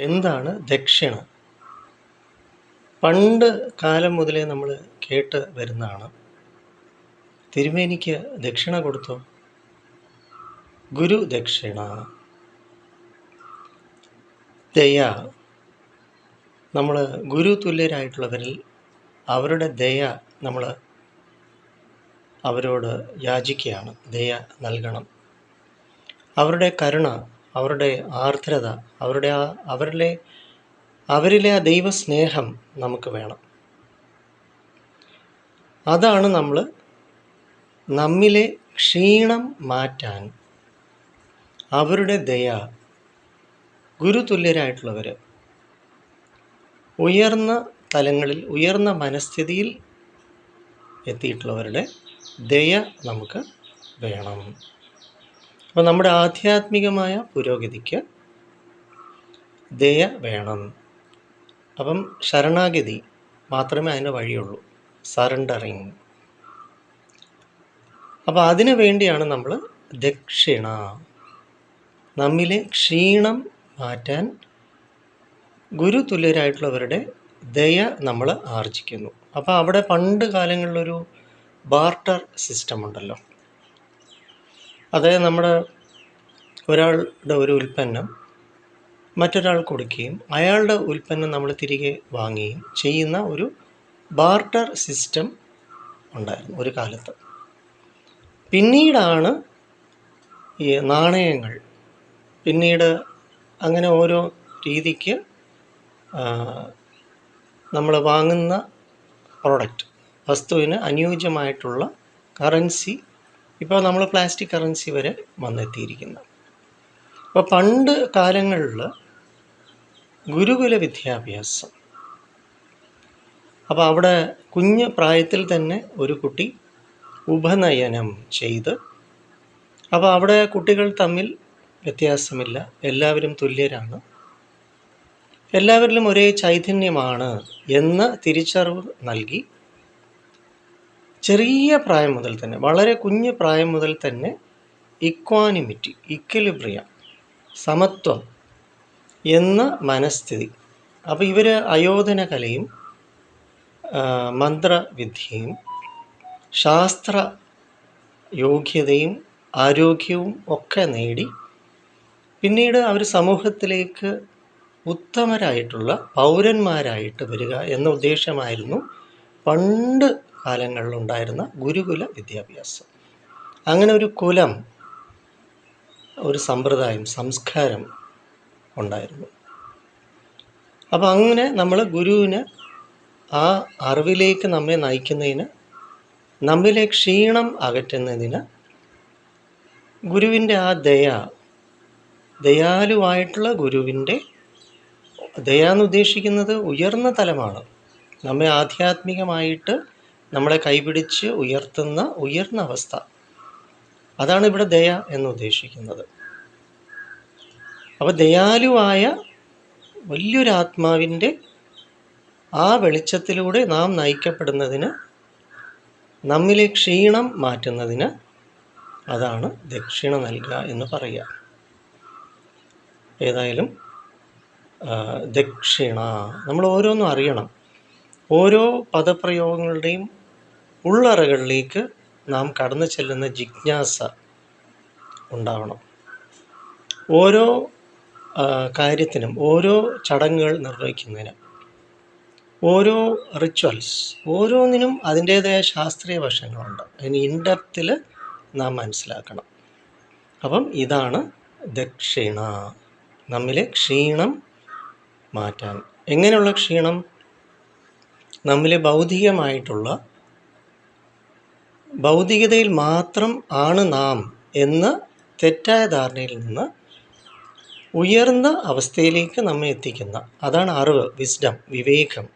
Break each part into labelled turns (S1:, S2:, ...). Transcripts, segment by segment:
S1: എന്താണ് ദക്ഷിണ? പണ്ട് കാലം മുതലേ നമ്മൾ കേട്ട് വരുന്നതാണ്. തിരുമേനിക്ക് ദക്ഷിണ കൊടുത്തു? ഗുരു ദക്ഷിണ. ദയ. നമ്മൾ ഗുരു തുല്യരായിട്ടുള്ളവരിൽ അവരുടെ ദയ നമ്മൾ അവരോട് യാചിക്കുകയാണ്. ദയ നൽകണം. അവരുടെ കരുണ അവരുടെ ആർദ്രത അവരുടെ ആ അവരിലെ അവരിലെ ആ ദൈവസ്നേഹം നമുക്ക് വേണം. അതാണ് നമ്മൾ നമ്മിലെ ക്ഷീണം മാറ്റാൻ അവരുടെ ദയ ഗുരുതുല്യരായിട്ടുള്ളവർ ഉയർന്ന തലങ്ങളിൽ ഉയർന്ന മനസ്ഥിതിയിൽ എത്തിയിട്ടുള്ളവരുടെ ദയ നമുക്ക് വേണം. അപ്പോൾ നമ്മുടെ ആധ്യാത്മികമായ പുരോഗതിക്ക് ദയ വേണം. അപ്പം ശരണാഗതി മാത്രമേ അതിന് വഴിയുള്ളൂ. സറണ്ടറിങ് അപ്പോൾ അതിനു വേണ്ടിയാണ് നമ്മൾ ദക്ഷിണ. നമ്മിലെ ക്ഷീണം മാറ്റാൻ ഗുരുതുല്യരായിട്ടുള്ളവരുടെ ദയ നമ്മൾ ആർജിക്കുന്നു. അപ്പോൾ അവിടെ പണ്ട് കാലങ്ങളിലൊരു ബാർട്ടർ സിസ്റ്റം ഉണ്ടല്ലോ. അതായത് നമ്മുടെ ഒരാളുടെ ഒരു ഉൽപ്പന്നം മറ്റൊരാൾ കൊടുക്കുകയും അയാളുടെ ഉൽപ്പന്നം നമ്മൾ തിരികെ വാങ്ങുകയും ചെയ്യുന്ന ഒരു ബാർട്ടർ സിസ്റ്റം ഉണ്ടായിരുന്നു ഒരു കാലത്ത്. പിന്നീടാണ് ഈ നാണയങ്ങൾ. പിന്നീട് അങ്ങനെ ഓരോ രീതിക്ക് നമ്മൾ വാങ്ങുന്ന പ്രോഡക്റ്റ് വസ്തുവിന് അനുയോജ്യമായിട്ടുള്ള കറൻസി ഇപ്പോൾ നമ്മൾ പ്ലാസ്റ്റിക് കറൻസി വരെ വന്നെത്തിയിരിക്കുന്നു. അപ്പോൾ പണ്ട് കാലങ്ങളിൽ ഗുരുകുല വിദ്യാഭ്യാസം. അപ്പോൾ അവിടെ കുഞ്ഞ് പ്രായത്തിൽ തന്നെ ഒരു കുട്ടി ഉപനയനം ചെയ്ത് അപ്പോൾ അവിടെ കുട്ടികൾ തമ്മിൽ വ്യത്യാസമില്ല. എല്ലാവരും തുല്യരാണ്. എല്ലാവരിലും ഒരേ ചൈതന്യമാണ് എന്ന തിരിച്ചറിവ് നൽകി ചെറിയ പ്രായം മുതൽ തന്നെ വളരെ കുഞ്ഞു പ്രായം മുതൽ തന്നെ ഇക്വാനിമിറ്റി ഇക്വലിബ്രിയ സമത്വം എന്ന മനസ്ഥിതി. അപ്പോൾ ഇവർ അയോധന കലയും മന്ത്രവിദ്യയും ശാസ്ത്ര യോഗ്യതയും ആരോഗ്യവും ഒക്കെ നേടി പിന്നീട് അവർ സമൂഹത്തിലേക്ക് ഉത്തമരായിട്ടുള്ള പൗരന്മാരായിട്ട് വരിക എന്ന ഉദ്ദേശമായിരുന്നു പണ്ട് കാലങ്ങളിലുണ്ടായിരുന്ന ഗുരുകുല വിദ്യാഭ്യാസം. അങ്ങനെ ഒരു കുലം ഒരു സമ്പ്രദായം സംസ്കാരം ഉണ്ടായിരുന്നു. അപ്പോൾ അങ്ങനെ നമ്മൾ ഗുരുവിന് ആ അറിവിലേക്ക് നമ്മെ നയിക്കുന്നതിന് നമ്മിലെ ക്ഷീണം അകറ്റുന്നതിന് ഗുരുവിന്റെ ആ ദയ ദയാലുവായിട്ടുള്ള ഗുരുവിന്റെ ദയ എന്ന് ഉദ്ദേശിക്കുന്നത് ഉയർന്ന തലമാണ്. നമ്മെ ആധ്യാത്മികമായിട്ട് നമ്മളെ കൈപിടിച്ച് ഉയർത്തുന്ന ഉയർന്ന അവസ്ഥ. അതാണ് ഇവിടെ ദയ എന്ന് ഉദ്ദേശിക്കുന്നത്. അപ്പോൾ ദയാലുവായ വലിയൊരു ആത്മാവിന്റെ ആ വെളിച്ചത്തിലൂടെ നാം നയിക്കപ്പെടുന്നതിന് നമ്മിലെ ക്ഷീണം മാറ്റുന്നതിന് അതാണ് ദക്ഷിണ നൽകുക എന്ന് പറയുക. ഏതായാലും ദക്ഷിണ. നമ്മൾ ഓരോന്നും അറിയണം. ഓരോ പദപ്രയോഗങ്ങളുടെയും ഉള്ളറകളിലേക്ക് നാം കടന്നു ചെല്ലുന്ന ജിജ്ഞാസ ഉണ്ടാവണം. ഓരോ കാര്യത്തിനും ഓരോ ചടങ്ങുകൾ നിർവഹിക്കുന്നതിന് ഓരോ റിച്വൽസ് ഓരോന്നിനും അതിന്റേതായ ശാസ്ത്രീയ വശങ്ങളുണ്ട്. അതിന് ഇൻഡെപ്തിൽ നാം മനസ്സിലാക്കണം. അപ്പം ഇതാണ് ദക്ഷിണ. നമ്മിലെ ക്ഷീണം മാറ്റാൻ. എങ്ങനെയുള്ള ക്ഷീണം? നമ്മിലെ ഭൗതികമായിട്ടുള്ള ഭൗതികതയിൽ മാത്രം ആണ് നാം എന്ന തെറ്റായ ധാരണയിൽ നിന്ന് ഉയർന്ന അവസ്ഥയിലേക്ക് നമ്മെ എത്തിക്കുന്ന. അതാണ് അറിവ് വിസ്ഡം വിവേകം.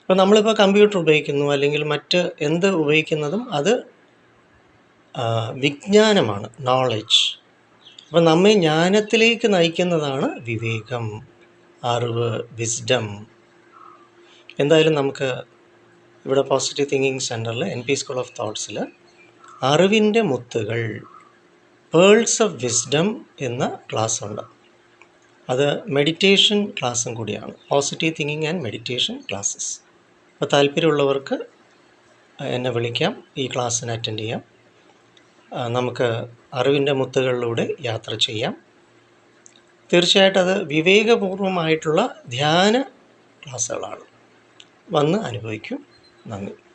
S1: ഇപ്പോൾ നമ്മളിപ്പോൾ കമ്പ്യൂട്ടർ ഉപയോഗിക്കുന്നു അല്ലെങ്കിൽ മറ്റ് എന്ത് ഉപയോഗിക്കുന്നതും അത് വിജ്ഞാനമാണ് നോളജ് അപ്പോൾ നമ്മെ ജ്ഞാനത്തിലേക്ക് നയിക്കുന്നതാണ് വിവേകം അറിവ് വിസ്ഡം എന്തായാലും നമുക്ക് ഇവിടെ പോസിറ്റീവ് തിങ്കിങ് സെന്ററിൽ എൻ പി സ്കൂൾ ഓഫ് തോട്ട്സിൽ അറിവിന്റെ മുത്തുകൾ പേൾസ് ഓഫ് വിസ്ഡം എന്ന ക്ലാസ് ഉണ്ട്. അത് മെഡിറ്റേഷൻ ക്ലാസ്സും കൂടിയാണ്. Positive thinking and meditation classes അപ്പോൾ താല്പര്യമുള്ളവർക്ക് എന്നെ വിളിക്കാം. ഈ ക്ലാസ്സിന് അറ്റൻഡ് ചെയ്യാം. നമുക്ക് അറിവിന്റെ മുത്തുകളിലൂടെ യാത്ര ചെയ്യാം. തീർച്ചയായിട്ടും അത് വിവേകപൂർവമായിട്ടുള്ള ധ്യാന ക്ലാസ്സുകളാണ്. വന്ന് അനുഭവിക്കും. なん